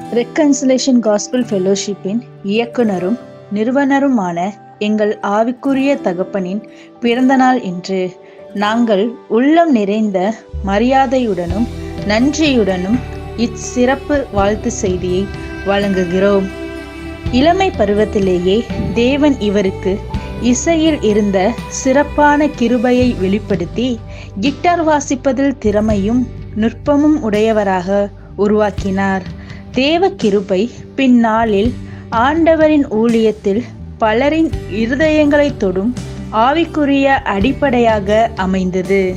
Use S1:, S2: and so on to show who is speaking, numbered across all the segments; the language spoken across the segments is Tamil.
S1: ரெக்கன்சிலேஷன் காஸ்பிள் ஃபெலோஷிப்பின் இயக்குனரும் நிறுவனருமான எங்கள் ஆவிக்குரிய தகப்பனின் பிறந்தநாள் இன்று. நாங்கள் உள்ளம் நிறைந்த மரியாதையுடனும் நன்றியுடனும் இச்சிறப்பு வாழ்த்து செய்தியை வழங்குகிறோம். இளமை பருவத்திலேயே தேவன் இவருக்கு இசையில் இருந்த சிறப்பான கிருபையை வெளிப்படுத்தி கிட்டார் வாசிப்பதில் திறமையும் நுட்பமும் உடையவராக உருவாக்கினார். தேவ கிருபை பின்னாளில் ஆண்டவரின் ஊழியத்தில் பலரின் இருதயங்களை தொடும் ஆவிக்குரிய அடிப்படையாக அமைந்தது.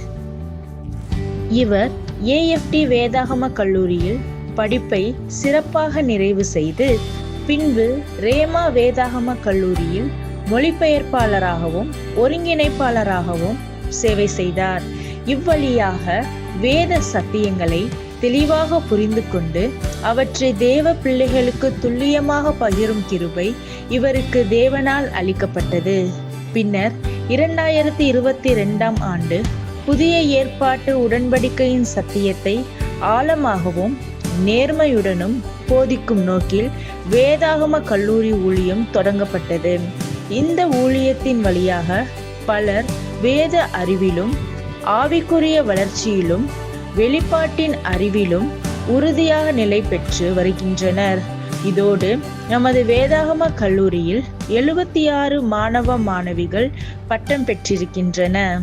S1: இவர் ஏஎஃப்டி வேதாகம கல்லூரியில் படிப்பை சிறப்பாக நிறைவு செய்து பின்பு ரேமா வேதாகம கல்லூரியில் மொழிபெயர்ப்பாளராகவும் ஒருங்கிணைப்பாளராகவும் சேவை செய்தார். இவ்வழியாக வேத சத்தியங்களை தெளிவாக புரிந்து கொண்டு அவற்றை தேவ பிள்ளைகளுக்கு துல்லியமாக பகிரும் கிருபை இவருக்கு தேவனால் அளிக்கப்பட்டது. பின்னர் இரண்டாயிரத்தி இருபத்தி ரெண்டாம் ஆண்டு புதிய ஏற்பாட்டு உடன்படிக்கையின் சத்தியத்தை ஆழமாகவும் நேர்மையுடனும் போதிக்கும் நோக்கில் வேதாகம கல்லூரி ஊழியம் தொடங்கப்பட்டது. இந்த ஊழியத்தின் வழியாக பலர் வேத அறிவிலும் ஆவிக்குரிய வளர்ச்சியிலும் வெளிப்பாட்டின் அறிவிலும் உறுதியாக நிலை பெற்று வருகின்றனர். இதோடு நமது வேதாகம கல்லூரியில் எழுபத்தி ஆறு மாணவ மாணவிகள் பட்டம் பெற்றிருக்கின்றன.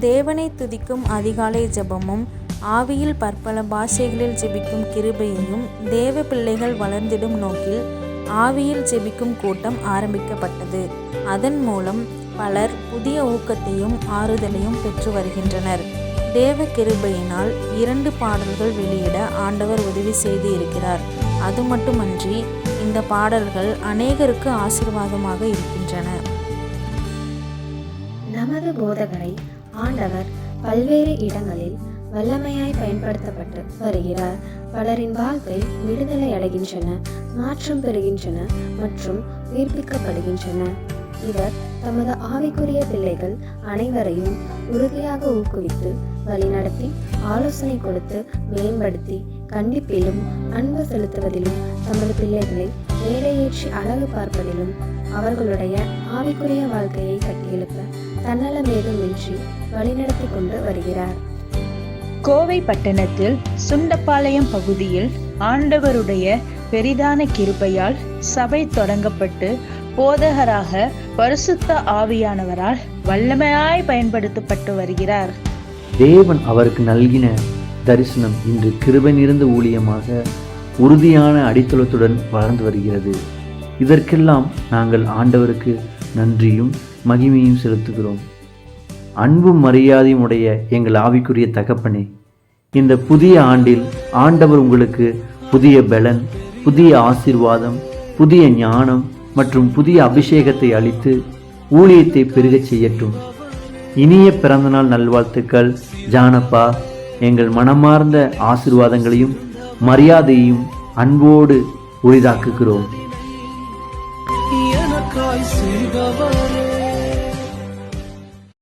S2: தேவனை துதிக்கும் அதிகாலை ஜெபமும் ஆவியில் பற்பல பாஷைகளில் ஜெபிக்கும் கிருபையையும் தேவ பிள்ளைகள் வளர்ந்திடும் நோக்கில் ஆவியில் ஜெபிக்கும் கூட்டம் ஆரம்பிக்கப்பட்டது. அதன் மூலம் பலர் புதிய ஊக்கத்தையும் ஆறுதலையும் பெற்று வருகின்றனர். தேவ கிருபையினால் இரண்டு பாடல்கள் வெளியிட ஆண்டவர் உதவி செய்து இருக்கிறார். அது மட்டுமன்றி இந்த பாடல்கள் அநேகருக்கு ஆசீர்வாதமாக இருக்கின்றன.
S3: நமது போதகரை ஆண்டவர் பல்வேறு இடங்களில் வல்லமையாய் பயன்படுத்தப்பட்டு வருகிறார். பலரின் வாழ்க்கை விடுதலை அடைகின்றன மாற்றம் பெறுகின்றன மற்றும் உயிர்ப்பிக்கப்படுகின்றன. இவர் தமது ஆவிக்குரிய பிள்ளைகள் அனைவரையும் உறுதியாக ஊக்குவித்து வழிநடத்தி ஆலோசனை கொடுத்து மேம்படுத்தி கண்டிப்பிலும் அன்பு செலுத்துவதிலும் தமது பிள்ளைகளை மேடையேற்றி அழகு பார்ப்பதிலும் அவர்களுடைய ஆவிக்குரிய வாழ்க்கையை கட்டியெழுப்ப தன்னலமேதுமின்றி வழிநடத்தி கொண்டு வருகிறார்.
S1: கோவை பட்டணத்தில் சுண்டப்பாளையம் பகுதியில் ஆண்டவருடைய பெரிதான கிருபையால் சபை தொடங்கப்பட்டு போதகராக பரிசுத்த ஆவியானவரால் வல்லமையாய் பயன்படுத்தப்பட்டு வருகிறார்.
S4: தேவன் அவருக்கு நல்கின தரிசனம் இன்று கிருபை நிறைந்த ஊழியமாக உறுதியான அடித்தளத்துடன் வளர்ந்து வருகிறது. இதற்கெல்லாம் நாங்கள் ஆண்டவருக்கு நன்றியும் மகிமையும் செலுத்துகிறோம். அன்பும் மரியாதையும் உடைய எங்கள் ஆவிக்குரிய தகப்பனே இந்த புதிய ஆண்டில் ஆண்டவர் உங்களுக்கு புதிய பலன் புதிய ஆசீர்வாதம் புதிய ஞானம் மற்றும் புதிய அபிஷேகத்தை அளித்து ஊழியத்தை பெருகச் செய்யட்டும். இனிய பிறந்தநாள் நல்வாழ்த்துக்கள். ஜானப்பா எங்கள் மனமார்ந்த ஆசிர்வாதங்களையும் மரியாதையையும் அன்போடு உரிதாக்குகிறோம்.
S5: எனக்காய் செய்தவரே